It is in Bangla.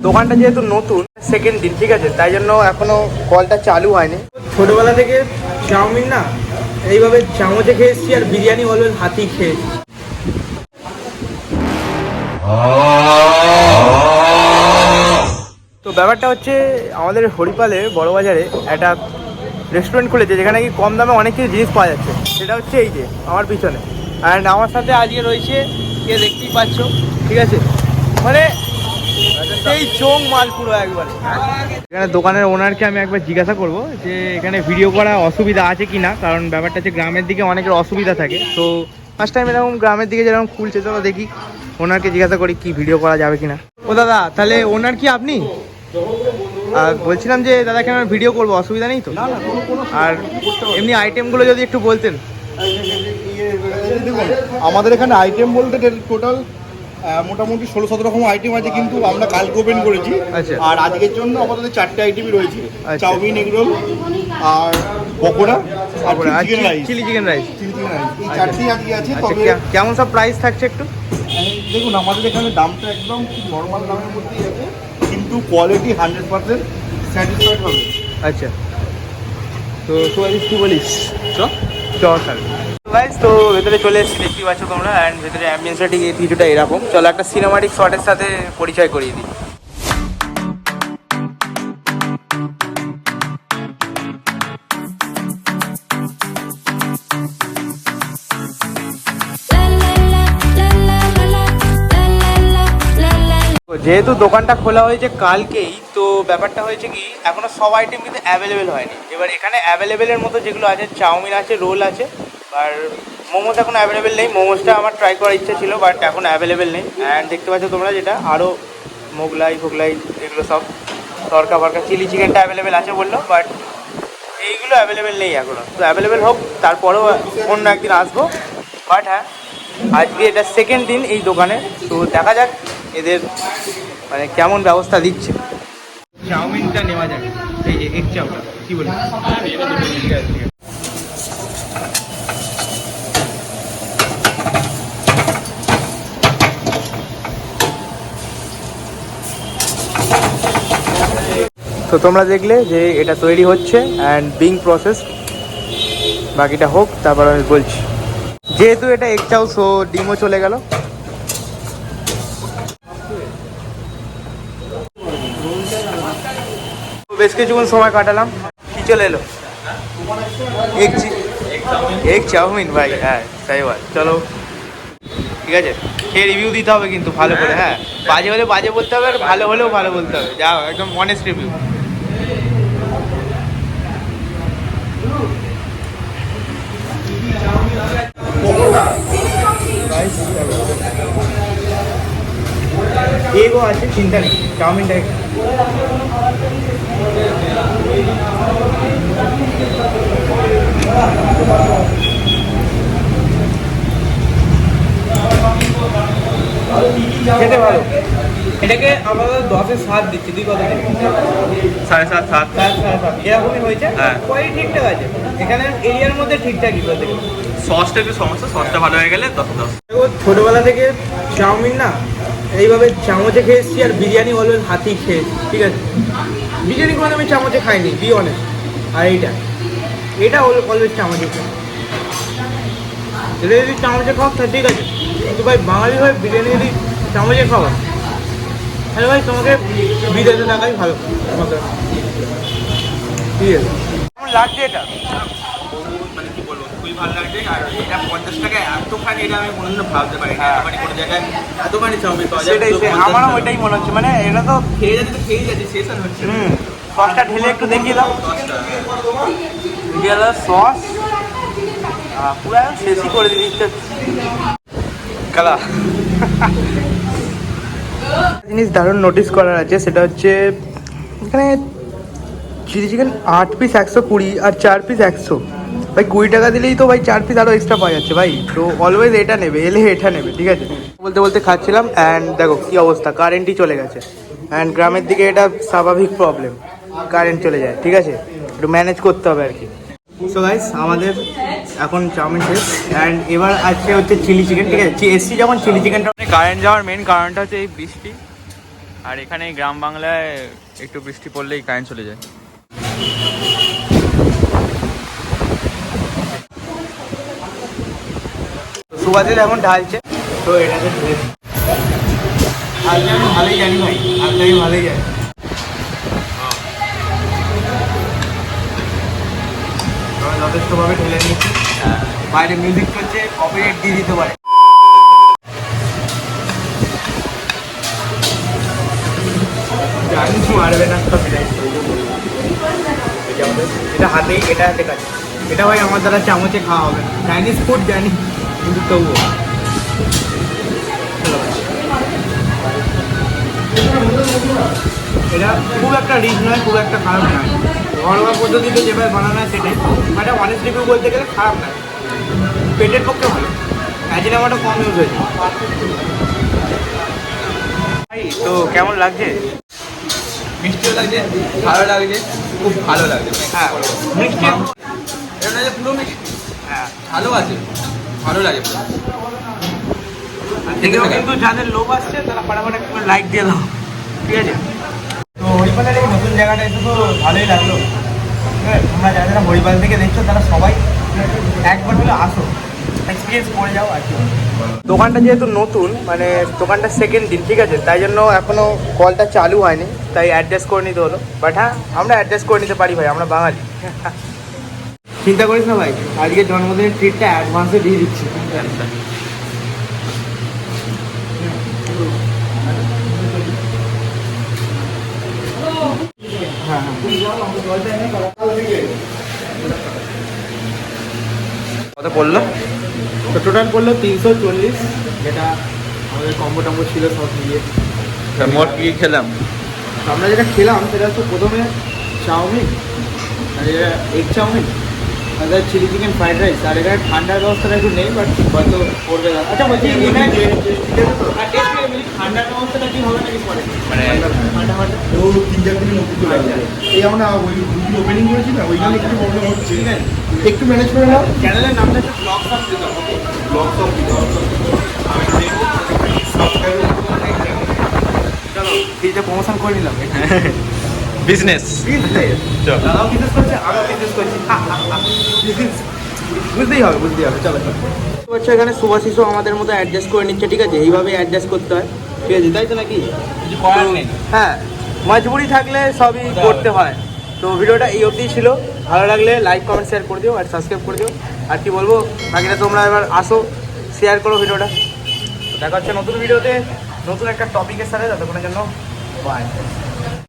দোকানটা যেহেতু নতুন সেকেন্ড দিন ঠিক আছে? তাই জন্য এখনও কলটা চালু হয়নি। ছোটবেলা থেকে চাউমিন না এইভাবে চামচে খেয়ে এসেছি আর বিরিয়ানি অলওয়েজ হাতেই খেয়েছি তো ব্যাপারটা হচ্ছে আমাদের হরিপালে বড়বাজারে একটা রেস্টুরেন্ট খুলেছে যেখানে কি কম দামে অনেক কিছু জিনিস পাওয়া যাচ্ছে। সেটা হচ্ছে এই যে আমার পিছনে। আর আমার সাথে আজকে রয়েছে কে দেখতেই পাচ্ছ ঠিক আছে? মানে সেই চোং মাল পুরো একবারে। এখানে দোকানের ওনারকে আমি একবার জিজ্ঞাসা করব যে এখানে ভিডিও করা অসুবিধা আছে কি না কারণ ব্যাপারটা হচ্ছে গ্রামের দিকে অনেকের অসুবিধা থাকে। তো ফার্স্ট টাইম এরকম গ্রামের দিকে যেরকম খুলছে চলো দেখি ওনারকে জিজ্ঞাসা করি কি ভিডিও করা যাবে কিনা। ও দাদা তাহলে ওনার কি আপনি? আর বলছিলাম যে দাদা কেন ভিডিও করব অসুবিধা নেই তো? আর এমনি আইটেমগুলো যদি একটু বলতেন। দেখুন আমাদের এখানে আইটেম বলতে টোটাল মোটামুটি ষোলো সতেরো রকম আইটেম আছে কিন্তু আমরা কালকে ওপেন করেছি। আচ্ছা। আর আজকের জন্য আমাদের চারটে আইটেমই রয়েছে। আচ্ছা। চাউমিন এগরোল আর পকোড়া আর chicken rice. Chilli chicken rice. Chilli chicken rice. এই আচ্ছা। আজকে আছে। তবে কেমন সব প্রাইস থাকছে একটু? দেখুন আমাদের এখানে দামটা একদম খুব নর্মাল দামের মধ্যেই আছে কিন্তু কোয়ালিটি হান্ড্রেড পার্সেন্ট স্যাটিসফাইড হবে। আচ্ছা। তো সুয়ারিস কি বলিস? চ। চ স্যার গাইস তো ভেতরে চলে এসেছি দেখতে পাচ্ছ তোমরা অ্যান্ড ভেতরে অ্যাম্বিয়েন্সটা ঠিক কিছুটা এরকম। চলো একটা সিনেমাটিক শটের সাথে পরিচয় করিয়ে দিই। যেহেতু দোকানটা খোলা হয়েছে কালকেই, তো ব্যাপারটা হয়েছে কি, এখনও সব আইটেম কিন্তু অ্যাভেলেবেল হয়নি। এবার এখানে অ্যাভেলেবেলের মতো যেগুলো আছে, চাউমিন আছে, রোল আছে আর মোমোস এখন অ্যাভেলেবেল নেই। মোমোসটা আমার ট্রাই করার ইচ্ছা ছিল বাট এখন অ্যাভেলেবেল নেই। অ্যান্ড দেখতে পাচ্ছ তোমরা যেটা আরও মোগলাই ফোগলাই এগুলো সব। তরকা ফরকা চিলি চিকেনটা অ্যাভেলেবেল আছে বলল বাট এইগুলো অ্যাভেলেবেল নেই এখনও তো অ্যাভেলেবেল হোক তারপরেও অন্য একদিন আসব। বাট হ্যাঁ আজকে এটা সেকেন্ড দিন এই দোকানে। তো দেখা যাক এদের মানে কেমন ব্যবস্থা দিচ্ছে। চাউমিনটা নেওয়া যাক। এই যে এগ চাউটা কি বলি ঠিক আছে, তো তোমরা দেখলে যে এটা তৈরি হচ্ছে অ্যান্ড বিং প্রসেস বাকিটা হোক, তারপর আমি বলছি। যেহেতু এটা এগ চাউ সো ডিমও চলে গেল। বেশ কিছুক্ষণ সময় কাটালাম। কি চলে এলো? চি চাউমিন ভাই হ্যাঁ তাই বল। চলো। ঠিক আছে? খেয়ে রিভিউ দিতে হবে কিন্তু, ভালো করে হ্যাঁ। বাজে হলে বাজে বলতে হবে আর ভালো হলেও ভালো বলতে হবে। যাও, একদম অনেস্ট রিভিউ এগো আছে চিন্তা নেই চাউমিনটা খেতে ভালো এটাকে আমরা দশে সাত দিচ্ছি। তুই কত সাড়ে সাত সাত। সাত সাড়ে সাত এরকমই হয়েছে? হ্যাঁ। কোয়ালিটি ঠিকঠাক আছে? এখানে এরিয়ার মধ্যে ঠিকঠাকই বলতে সসটা একটু সমস্যা সসটা ভালো হয়ে গেলে দশ দশ। ছোটবেলা থেকে চাউমিন না এইভাবে চামচে খেয়ে এসেছি আর বিরিয়ানি অলওয়েজ হাতি খেয়েছি ঠিক আছে? বিরিয়ানি কোনো আমি চামচে খাইনি বি অনেস্ট আর এইটা এটা অলওয়েজ চামচে খাই এটা যদি চামচে খাও তা ঠিক আছে। কিন্তু ভাই বাঙালি হয়ে বিরিয়ানি যদি চামচে খাওয়া তাহলে ভাই তোমাকে বিদেশে থাকাই ভালো তোমাকে ঠিক আছে। কেমন লাগছে এটা? মানে কি বলব খুবই ভালো লাগছে। আর এটা পঞ্চাশ টাকা এতখানি এটা আমি কোনোদিনও ভাবতে পারি না। কোনো জায়গায় এতখানি চাউমিন পাওয়া যায় সেটাই তো সে- 50 আমারও। ওইটাই মনে হচ্ছে। মানে এটা তো খেয়ে যাচ্ছে তো খেয়ে যাচ্ছে শেষ আর হচ্ছে। সসটা ঢেলে একটু দেখিয়ে দাও। দাও সস পুরো শেষই করে দিচ্ছে কালা। জিনিস দারুণ নোটিস করার আছে, সেটা হচ্ছে এখানে চিলি চিকেন আট পিস একশো কুড়ি আর চার পিস একশো, ভাই কুড়ি টাকা দিলেই তো ভাই চার পিস আরও এক্সট্রা পাওয়া যাচ্ছে ভাই। তো অলওয়েজ এটা নেবে, এলে এটা নেবে, ঠিক আছে? বলতে বলতে খাচ্ছিলাম অ্যান্ড দেখো কি অবস্থা কারেন্টই চলে গেছে। অ্যান্ড গ্রামের দিকে এটা স্বাভাবিক প্রবলেম কারেন্ট চলে যায়, ঠিক আছে? একটু ম্যানেজ করতে হবে আর কি। সো গাইস আমাদের এখন চাউমিন শেষ অ্যান্ড এবার আছে হচ্ছে চিলি চিকেন ঠিক আছে? এসছি যখন চিলি চিকেনটা কারেন্ট যাওয়ার মেন কারণটা হচ্ছে এই বৃষ্টি। আর এখানে গ্রাম বাংলায় একটু বৃষ্টি পড়লেই কারেন্ট চলে যায়। সুভাষিস এখন ঢালছে। তো এটাকে দিই। আমি ভালোই জানি ভাই ঢালতে আমি ভালোই জানি। যথেষ্টভাবে ঢেলে নিয়েছি। বাইরে মিউজিক চলছে কপিরাইট দিয়ে দিতে পারে। মারবে না এটা হাতেই এটা হাতে কাজ। এটা ভাই আমার দ্বারা চামচে খাওয়া হবে না। চাইনিজ ফুড জানি, কিন্তু তবুও। এটা খুব একটা রিচ নয়, খুব একটা খারাপ নয়। ঘরোয়া পদ্ধতিতে যেভাবে বানানো হয় সেটাই। এটা অনেস্ট রিভিউ বলতে গেলে খারাপ নয়। পেটের পক্ষে ভালো। অ্যাজিনামাটা কম ইউজ হয়েছে। তো কেমন লাগছে? মিষ্টিও লাগছে ভালো লাগছে খুব ভালো লাগছে। হ্যাঁ। মিষ্টি? এটা যে পুরো মিষ্টি? হ্যাঁ। ভালো আছে ভালো লাগে পুরো। কিন্তু যাদের লোভ আসছে তারা ফাটাফাট একটু লাইক দিয়ে দাও। ঠিক আছে? তো হরিপালের এই নতুন জায়গাটা এসে তো ভালোই লাগল। ঠিক আছে? তোমরা যারা যারা হরিপাল থেকে দেখছ তারা সবাই একবার হলে আসো। এক্সপিরিয়েন্স করে যাও আর কি। দোকানটা যেহেতু নতুন মানে দোকানটা সেকেন্ড দিন ঠিক আছে? তাই জন্য এখনও কলটা চালু হয়নি। তাই অ্যাডজাস্ট করে নিতে হলো। বাট হ্যাঁ আমরা অ্যাডজাস্ট করে নিতে পারি ভাই আমরা বাঙালি। চিন্তা করিস না ভাই আজকে জন্মদিনের ট্রিটটা অ্যাডভান্সে দিয়ে দিচ্ছি। হ্যাঁ কত পড়ল তো টোটাল পড়ল তিনশো চল্লিশ যেটা আমাদের কম্বো টম্বো ছিল সব মিলিয়ে। মোট কি খেলাম? তো আমরা যেটা খেলাম সেটা হচ্ছে প্রথমে চাউমিন আর এগ চাউমিন আর চিলি চিকেন ফ্রাইড রাইস আর এখানে ঠান্ডার ব্যবস্থাটা একটু নেই বাট হয়তো করবে না। আচ্ছা বলছি এখানে হ্যাঁ, করে বলি, ঠান্ডার ব্যবস্থাটা কি হবে নাকি পরে? মানে ঠান্ডা ঠান্ডা। তিন চার দিনের মধ্যে চলে আসবে। এই আমরা ওই ওপেনিং করেছি না ওইখানে একটু প্রবলেম হচ্ছে। একটু ম্যানেজ করে নাও। চ্যানেলের নামটা হচ্ছে ব্লগ অফ দিতাম ওকে ব্লগ সব চলো ফ্রিতে প্রমোশন করে নিলাম বিজনেস চল। দাদাও বিজনেস করছে আমিও বিজনেস করছি। বুঝতেই হবে বুঝতেই হবে চলো চলো। এখানে সুভাশিসও আমাদের মতো অ্যাডজাস্ট করে নিচ্ছে ঠিক আছে? এইভাবে অ্যাডজাস্ট করতে হয়। ঠিক আছে তাই তো নাকি? কিছু করার নেই। হ্যাঁ মজবুরি থাকলে সবই করতে হয়। তো ভিডিওটা এই অবধি ছিল। ভালো লাগলে লাইক কমেন্ট শেয়ার করে দিও আর সাবস্ক্রাইব করে দিও। আর কি বলব বাকিটা তোমরা এবার আসো শেয়ার করো ভিডিওটা। তো দেখা হচ্ছে নতুন ভিডিওতে। নতুন একটা টপিকের সাথে ততক্ষণের জন্য বাই